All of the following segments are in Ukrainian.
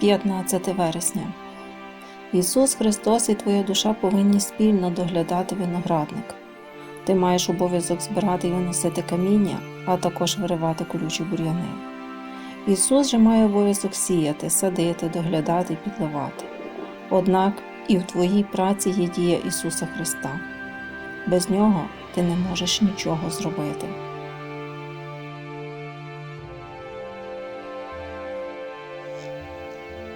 15 вересня. Ісус Христос і твоя душа повинні спільно доглядати виноградник. Ти маєш обов'язок збирати і виносити каміння, а також виривати колючі бур'яни. Ісус же має обов'язок сіяти, садити, доглядати і підливати. Однак і в твоїй праці є дія Ісуса Христа. Без нього ти не можеш нічого зробити.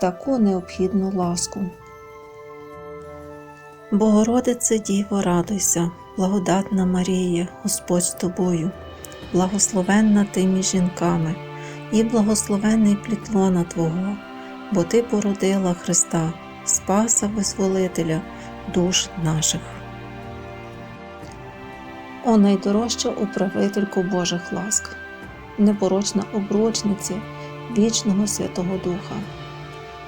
таку необхідну ласку. Богородице Діво, радуйся, благодатна Марія, Господь з тобою, благословенна ти між жінками, і благословенний плітлона Твого, бо Ти породила Христа, Спаса Визволителя душ наших. О найдорожча управительку Божих ласк, непорочна обручниця вічного Святого Духа.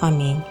Амінь.